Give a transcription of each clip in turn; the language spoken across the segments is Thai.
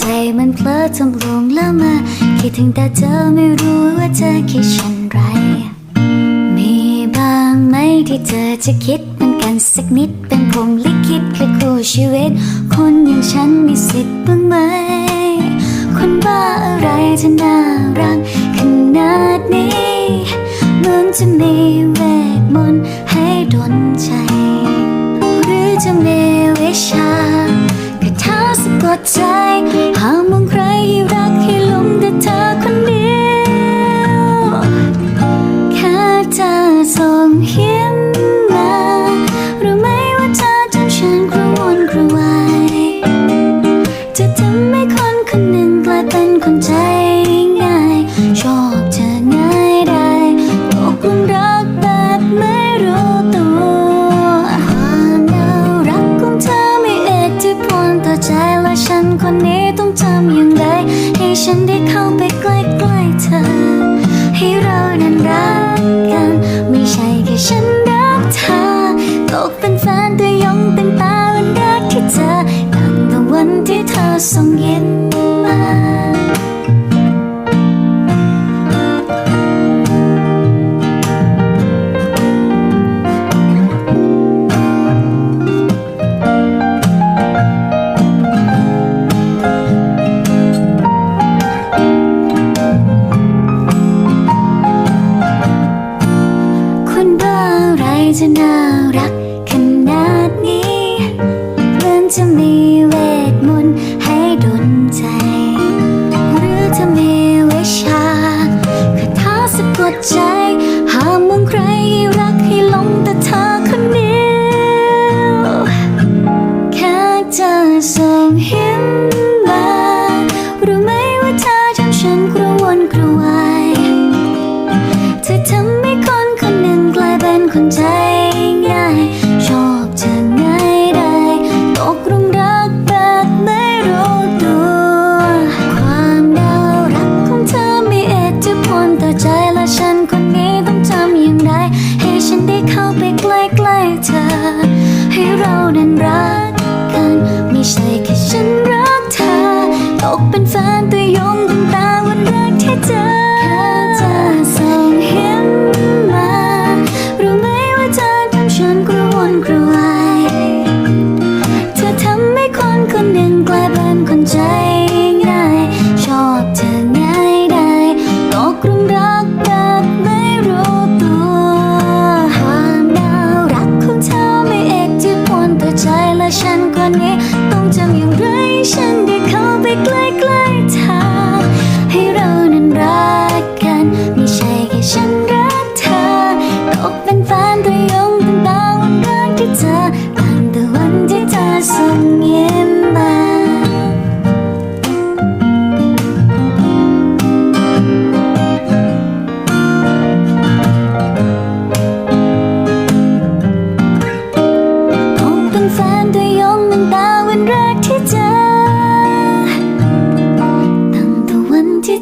ใจมันเพลิดจำลงแล้วมา คิดถึงแต่เธอไม่รู้ว่าเธอคิดเช่นไร มีบางไหมที่เธอจะคิดเหมือนกันสักนิด เป็นผมลิขิตคือคู่ชีวิต คนอย่างฉันมีสิทธิ์บ้างไหม คนบ้าอะไรจะน่ารักขนาดนี้เหมือนจะมีำอย่างไรให้ฉันได้เข้าไปใกล้ๆเธอ ให้เรานั้นรัก จะน่ารักขนาดนี้เหมือนจะมี คนใจ Gleb and Con-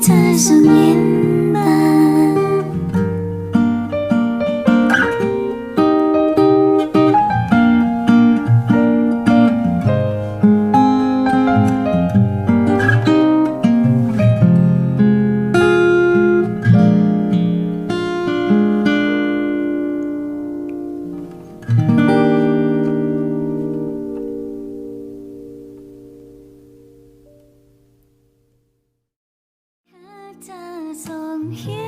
在上演。here.